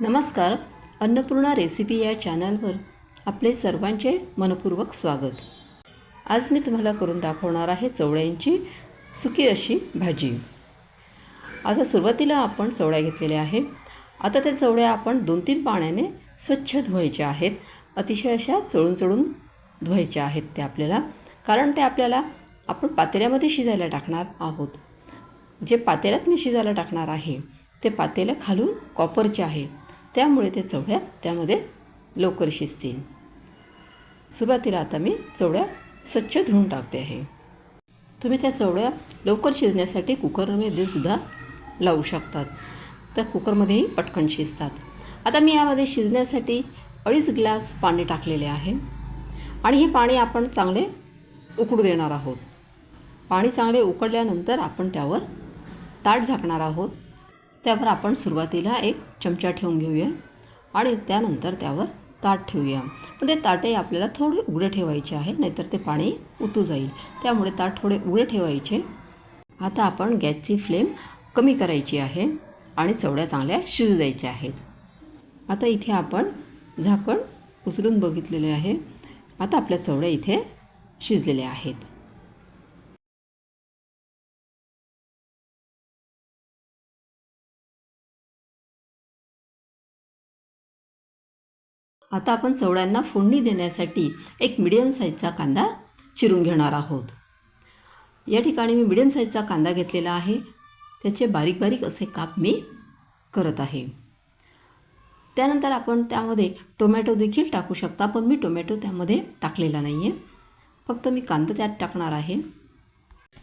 नमस्कार अन्नपूर्णा रेसिपी या चॅनलवर आपले सर्वांचे मनपूर्वक स्वागत. आज मी तुम्हाला करून दाखवणार आहे चवळ्यांची सुकी अशी भाजी. आता सुरुवातीला आपण चवळ्या घेतलेल्या आहे आता त्या चवळ्या आपण दोन तीन पाण्याने स्वच्छ धुवायच्या आहेत. अतिशय अशा चोळून चोळून धुवायच्या आहेत त्या आपल्याला. कारण ते आपल्याला आपण पातेल्यामध्ये शिजायला टाकणार आहोत. जे पातेल्यात मी शिजायला टाकणार आहे ते पातेलं खालून कॉपरचे आहे. त्यामुळे ते चवड्या त्यामध्ये लवकर शिजतील. सुरुवातीला आता मी चवळ्या स्वच्छ धुवून टाकते आहे. तुम्ही त्या चवड्या लवकर शिजण्यासाठी कुकरमध्ये सुद्धा लावू शकतात. त्या कुकरमध्येही पटकन शिजतात. आता मी यामध्ये शिजण्यासाठी अडीच ग्लास पाणी टाकलेले आहे. आणि हे पाणी आपण चांगले उकडू देणार आहोत. पाणी चांगले उकडल्यानंतर आपण त्यावर ताट झाकणार आहोत. त्यावर आपण सुरुवातीला एक चमचा ठेवून घेऊया आणि त्यानंतर त्यावर ताट ठेवूया. पण ते ताटही आपल्याला थोडे उघडे ठेवायचे आहे नाहीतर ते पाणी उतू जाईल. त्यामुळे ताट थोडे उघडे ठेवायचे. आता आपण गॅसची फ्लेम कमी करायची आहे आणि चवड्या चांगल्या शिजू द्यायच्या आहेत. आता इथे आपण झाकण उचलून बघितलेले आहे. आता आपल्या चवड्या इथे शिजलेल्या आहेत. आता आपण चवड्यांना फोडणी देण्यासाठी एक मिडियम साईजचा कांदा चिरून घेणार आहोत. या ठिकाणी मी मिडियम साईजचा कांदा घेतलेला आहे. त्याचे बारीक बारीक असे काप मी करत आहे. त्यानंतर आपण त्यामध्ये टोमॅटो देखील टाकू शकता पण मी टोमॅटो त्यामध्ये टाकलेला नाही आहे फक्त मी कांदा त्यात टाकणार आहे.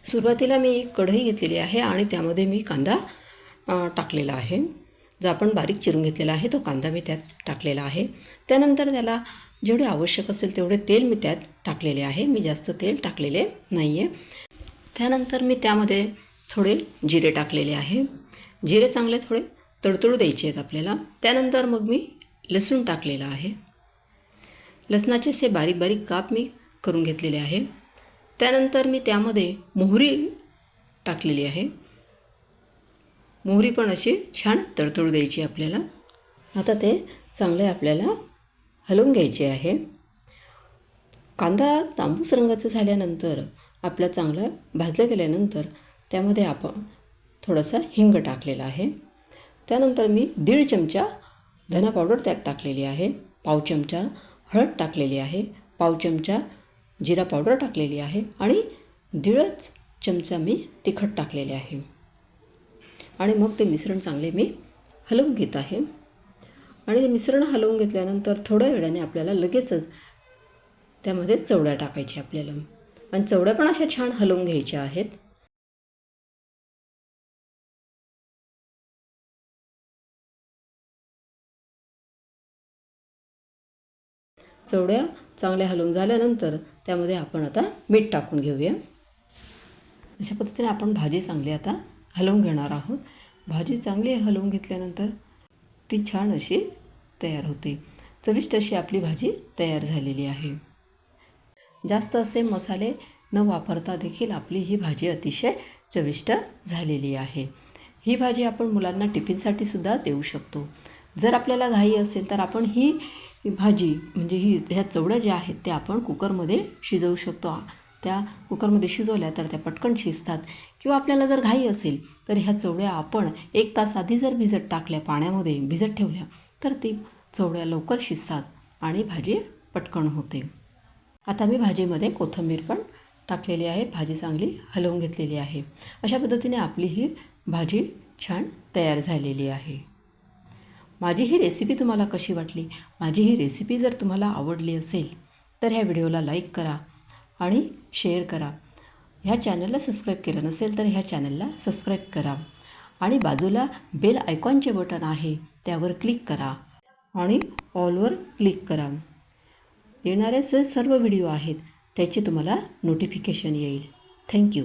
सुरुवातीला मी एक कढई घेतलेली आहे आणि त्यामध्ये मी कांदा टाकलेला आहे. जो आपण बारीक चिरून घेतलेला आहे तो कांदा मी त्यात टाकलेला आहे. त्यानंतर त्याला जेवढे आवश्यक असेल तेवढे तेल मी त्यात टाकलेले आहे. मी जास्त तेल टाकलेले नाही आहे त्यानंतर मी त्यामध्ये थोडे जिरे टाकलेले आहे. जिरे चांगले थोडे तडतडू द्यायचे आहेत आपल्याला. त्यानंतर मग मी लसूण टाकलेलं आहे. लसणाचे असे बारीक बारीक काप मी करून घेतलेले आहे. त्यानंतर मी त्यामध्ये मोहरी टाकलेली आहे. मोहरी पण अशी छान तडतडू द्यायची आपल्याला. आता ते चांगले आपल्याला हलवून घ्यायचे आहे. कांदा तांबूस रंगाचं झाल्यानंतर आपला चांगला भाजलं गेल्यानंतर त्यामध्ये आपण थोडासा हिंग टाकलेला आहे. त्यानंतर मी दीड चमचा धना पावडर त्यात टाकलेली आहे. पाव चमचा हळद टाकलेली आहे. पाव चमचा जिरा पावडर टाकलेली आहे. आणि दीडच चमचा मी तिखट टाकलेले आहे. आणि मग ते मिश्रण चांगले मी हलवून घेत आहे. आणि ते मिश्रण हलवून घेतल्यानंतर थोड्या वेळाने आपल्याला लगेचच त्यामध्ये चवड्या टाकायच्या आपल्याला. आणि चवड्या पण अशा छान हलवून घ्यायच्या आहेत. चवड्या चांगल्या हलवून झाल्यानंतर त्यामध्ये आपण आता मीठ टाकून घेऊया. अशा पद्धतीने आपण भाजी चांगली आता हलवून घेणार आहोत. भाजी चांगली हलवून घेतल्यानंतर ती छान अशी तयार होते. चविष्ट अशी आपली भाजी तयार झालेली आहे. जास्त असे मसाले न वापरता देखील आपली ही भाजी अतिशय चविष्ट झालेली आहे. ही भाजी आपण मुलांना टिफिनसाठी सुद्धा देऊ शकतो. जर आपल्याला घाई असेल तर आपण ही भाजी म्हणजे ही ह्या चवड्या ज्या आहेत त्या आपण कुकरमध्ये शिजवू शकतो. त्या कुकरमध्ये शिजवल्या तर त्या पटकन शिजतात. किंवा आपल्याला जर घाई असेल तर ह्या चवड्या आपण एक तास आधी जर भिजत टाकल्या पाण्यामध्ये भिजत ठेवल्या तर ती चवड्या लवकर शिजतात आणि भाजी पटकन होते. आता मी भाजीमध्ये कोथिंबीर पण टाकलेली आहे भाजी चांगली हलवून घेतलेली आहे. अशा पद्धतीने आपली ही भाजी छान तयार झालेली आहे. माझी ही रेसिपी तुम्हाला कशी वाटली? माझी ही रेसिपी जर तुम्हाला आवडली असेल तर ह्या व्हिडिओला लाईक करा आणि शेअर करा. ह्या चॅनलला सबस्क्राईब केलं नसेल तर ह्या चॅनलला सबस्क्राईब करा. आणि बाजूला बेल आयकॉनचे बटन आहे त्यावर क्लिक करा आणि ऑलवर क्लिक करा. येणारे जे सर्व व्हिडिओ आहेत त्याचे तुम्हाला नोटिफिकेशन येईल. थँक्यू